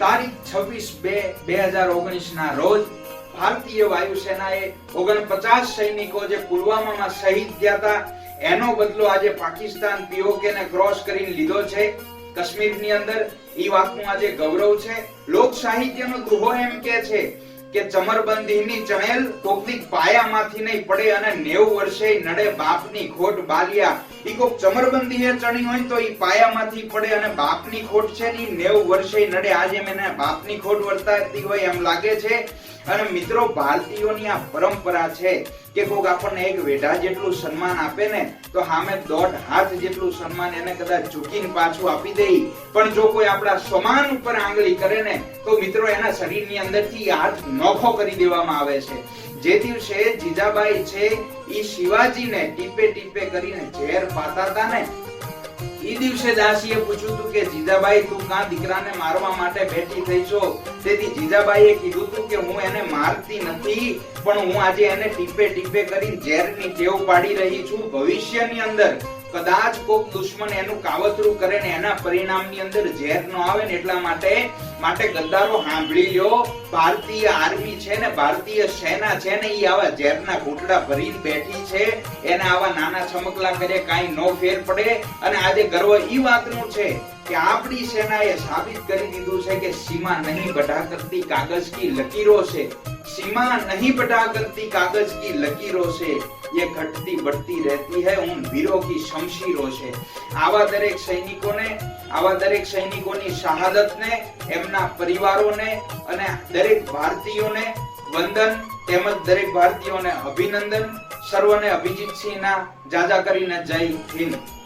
તારીખ છવ્વીસ બે બે હજાર ઓગણીસ ના રોજ ભારતીય વાયુસેનાએ ઓગણપચાસ સૈનિકો જે પુલવામામાં શહીદ થયા હતા, એનો બદલો આજે પાકિસ્તાન પીઓકે ને ક્રોસ કરીને લીધો છે. કાશ્મીરની અંદર એ વાતનું આજે ગૌરવ છે. લોક સાહિત્યનો દુહો એમ કે છે કે ચમરબંધીની ચણેલ કોકની પાયામાંથી નહીં પડે અને નેવું વર્ષે નડે બાપની ખોટ બાલિયા. ઈ કોક ચમરબંધીએ ચણી હોય તો ઈ પાયામાંથી પડે અને બાપની ખોટ છે ની નેવું વર્ષે નડે. આજે મેને બાપની ખોટ વર્તાતી હોય એમ લાગે છે. અને મિત્રો, ભારતીયોની આ પરંપરા છે કે કોક આપણને એક વેઢા જેટલું સન્માન આપે ને, તો સામે દોઢ હાથ જેટલું સન્માન એને કદાચ ઝૂકીને પાછું આપી દે. પણ જો કોઈ આપણા સમાન ઉપર આંગળી કરે ને, તો મિત્રો એના શરીરની અંદરથી હાથ નોખો કરી દેવામાં આવે છે. જે દિવસે જીજાબાઈ છે એ શિવાજીને ટીપે ટીપે કરીને ઝેર પાતા ને ઈ દિવસે દાસીએ પૂછ્યું હતું કે જીજાબાઈ, તું કાં દીકરાને મારવા માટે બેઠી થઈ છો? તેથી જીજાબાઈએ કીધું હતું કે હું એને મારતી નથી, પણ હું આજે એને ટીપે ટીપે કરી ઝેરની ટેવ પાડી રહી છું ભવિષ્યની અંદર. કદાચ કોક દુશ્મન એનું કાવતરું કરે ને એના પરિણામની અંદર ઝેર ન આવે ને એટલા માટે માટે ગદ્દારો સાંભળી લ્યો. ભારતીય આર્મી છે ને, ભારતીય સેના છે ને, ઈ આવા ઝેરના ઘૂંટડા ભરી બેઠી છે. એને આવા નાના છમકલા કરે, કાંઈ નો ફેર પડે. અને આજે ગર્વ ઈ વાતનું છે કે આપણી સેનાએ સાબિત કરી દીધું છે કે સીમા નહીં બઢા કરતી કાગજ કી લકીરો છે. सीमा नहीं बटा करती कागज की लकीरों से ये घटती बढ़ती रहती है उन वीरों की शमशीरों से આવા દરેક સૈનિકોને આવા દરેક સૈનિકોની શહાદતને એમના પરિવારોને અને દરેક ભારતીયોને વંદન તેમજ દરેક ભારતીયોને અભિનંદન સર્વને અભિજીતસિંહના જાજા કરીને જય હિન્દ